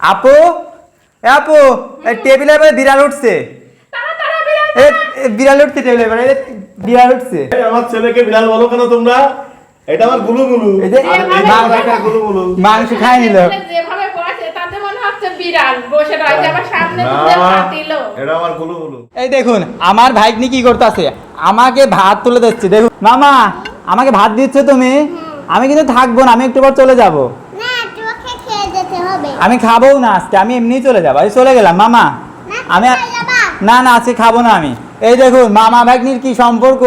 আপু? এ আপু টেবিলের উপরে বিড়াল উঠছে। এ এ, বিড়াল উঠছে টেবিলের উপরে যে বিড়াল উঠছে। এই আমার ছেলেকে বিড়াল বলো কেন তোমরা? এটা আমার গুলু গুলু এই যে আর এই মা- একটা গুলু গুলু মাংস খাই নিল। যেভাবে বসে তাতে মনে হচ্ছে বিড়াল। বসে রয়েছে আবার সামনে না দুধের পাতিল এটা আমার গুলু গুলু এই দেখুন আমার কি করতেছে? আমাকে ভাত তুলে দিচ্ছে। দেখুন মামা আমাকে ভাত দিচ্ছ তুমি? আমি কিন্তু থাকব না আমি একটু পর চলে যাব। হবে। আমি খাব না আজকে আমি এমনি চলে যাব। আমি চলে গেলাম মামা। আমি? না না আজকে খাব না আমি। এই দেখুন মামা ভাগ্নির কি সম্পর্ক?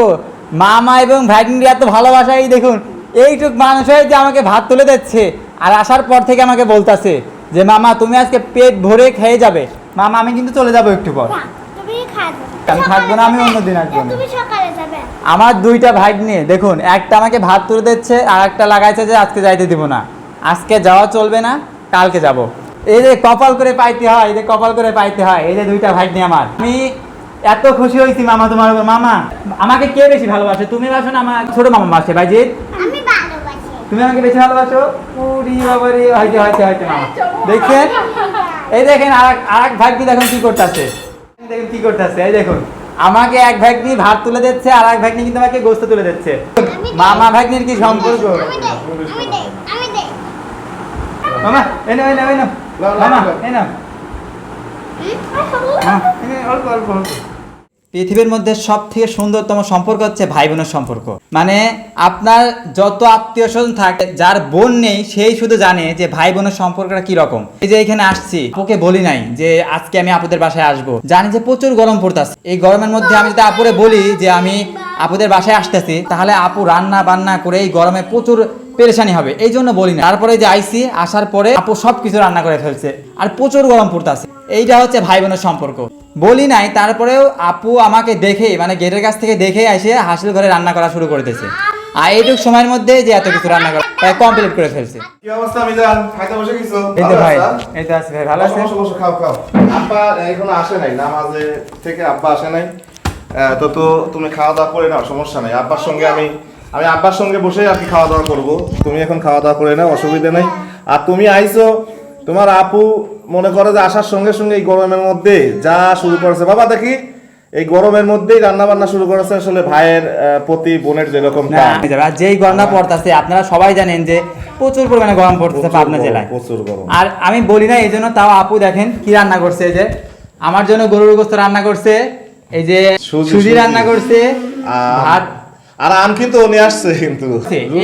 মামা এবং ভাগ্নির এত ভালোবাসা এই দেখুন এইটুক মানুষ হয়ে যে আমাকে ভাত তুলে দিচ্ছে। আর আসার পর থেকে আমাকে বলতাছে যে মামা তুমি আজকে পেট ভরে খেয়ে যাবে। মামা আমি কিন্তু চলে যাব একটু পর। আমি থাকব না, আমি অন্যদিন আসব আমার দুইটা ভাগ নিয়ে দেখুন একটা আমাকে ভাত তুলে দিচ্ছে আর একটা লাগাইছে যে আজকে যাইতে দিব না। আজকে যাওয়া চলবে না কালকে যাব। এই যে কপাল করে পাইতে হয় এই যে কপাল করে পাইতে হয় এই যে দুইটা ভাগ নিয়ে আমার। আমি এত খুশি হয়েছি মামা তোমার উপর। মামা আমাকে কে বেশি ভালোবাসে? তুমি বাসো না আমার ছোট মামা বাসে। ভাইজিৎ? তুমি আমাকে বেশি ভালোবাসো? উরি বাবারি হয়তো হয়তো হয়তো মামা। দেখছেন? এই দেখেন আর এক- আর এক ভাগ্নি দেখুন কি করতেছে। দেখুন কি করতেছে এই দেখুন। আমাকে এক ভাগ্নি ভাত তুলে দিচ্ছে আর এক ভাগ্নি কিন্তু আমাকে গোস্ত তুলে দিচ্ছে। মামা ভাগ্নির কি সম্পর্ক আমি দেই আমি দেই আমি দেই মামা এই নাও এই নাও এই নাও। মামা এই নাও। অল্প অল্প অল্প পৃথিবীর মধ্যে সব থেকে সুন্দরতম সম্পর্ক হচ্ছে ভাই বোনের সম্পর্ক। মানে আপনার যত আত্মীয় স্বজন থাকে যার বোন নেই সেই শুধু জানে যে ভাই বোনের সম্পর্কটা কি রকম এই যে এখানে আসছি আপুকে বলি নাই যে আজকে আমি আপুদের বাসায় আসব। জানি যে প্রচুর গরম পড়তেছে। এই গরমের মধ্যে আমি যদি আপুরে বলি যে আমি আপুদের বাসায় আসতেছি তাহলে আপু রান্না বান্না করে এই গরমে প্রচুর পেরেশানি হবে এই জন্য বলি না। তারপরে যে আইসি আসার পরে আপু সব কিছু রান্না করে ফেলছে আর প্রচুর গরম পড়তেছে। এইটা হচ্ছে ভাই বোনের সম্পর্ক। বলি নাই তারপরেও আপু আমাকে দেখে মানে গেটের কাছ থেকে দেখে এসে হাসিল ঘরে রান্না করা শুরু করে দিয়েছে। আর এইটুক সময়ের মধ্যে যে এত কিছু রান্না করা প্রায় কমপ্লিট করে ফেলছে। কি অবস্থা মিজান? খাইতে বসে গেছো? এই তো ভাই এই তো আছে ভাই ভালো আছে বসো, বসো, বসো, খাও খাও। আব্বা এখনও আসে নাই নামাজে থেকে আব্বা আসে নাই। তো তো তুমি খাওয়া দাওয়া করে নাও সমস্যা নাই। আব্বার সঙ্গে আমি আমি আব্বার সঙ্গে বসে আর কি খাওয়া দাওয়া করব। তুমি এখন খাওয়া দাওয়া করে নাও অসুবিধা নেই। আর তুমি আইছো তোমার আপু মনে করো যে আসার সঙ্গে সঙ্গে এই গরমের মধ্যে যা শুরু করেছে। বাবা দেখি এই গরমের মধ্যেই রান্না বান্না শুরু করেছে আসলে ভাইয়ের প্রতি বোনের যেরকম। আর যেই গরমটা পড়তেছে আপনারা সবাই জানেন যে প্রচুর পরিমাণে গরম পড়তেছে পাবনা জেলায়। প্রচুর গরম। আর আমি বলি না এই জন্য তাও আপু দেখেন কি রান্না করছে এই যে। আমার জন্য গরুর গোস্ত রান্না করছে এই যে সুজি। রান্না করছে আম, ভাত আর আম কিন্তু নিয়ে আসছে কিন্তু।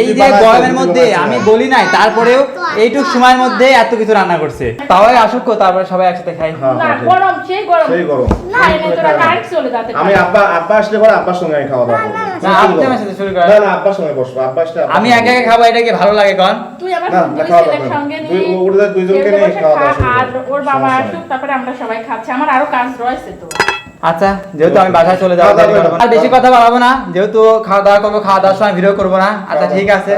এই যে গরমের মধ্যে আমি বলি নাই তারপরেও এইটুক সময়ের মধ্যে এত কিছু রান্না করছে। তাও আসুক তারপরে সবাই একসাথে খাই। হ্যাঁ, না হ্যাঁ, গরম সেই গরম। সেই গরম। না এনে তোরা ডাইরেক্ট চলে যাতে আমি আব্বা আব্বা আসলে পরে আব্বার সঙ্গে আমি খাওয়া দাওয়া করব। না, আপনি আমার সাথে শুরু করেন। না না আব্বার সঙ্গে বসবো আব্বা আসলে আমি একা একা খাব এটা কি ভালো লাগে কন? তুই না, না, দাওয়া সঙ্গে নিয়ে ওদের দুইজনকে নিয়ে খাওয়া দাওয়া আর ওর বাবা আসুক তারপরে আমরা সবাই খাচ্ছি। আমার আরও কাজ রয়েছে তো। আচ্ছা যেহেতু আমি বাসায় চলে যাব আর বেশি কথা বাড়াবো না যেহেতু খাওয়া দাওয়া করব খাওয়া দাওয়ার সময় ভিডিও করব না। আচ্ছা ঠিক আছে।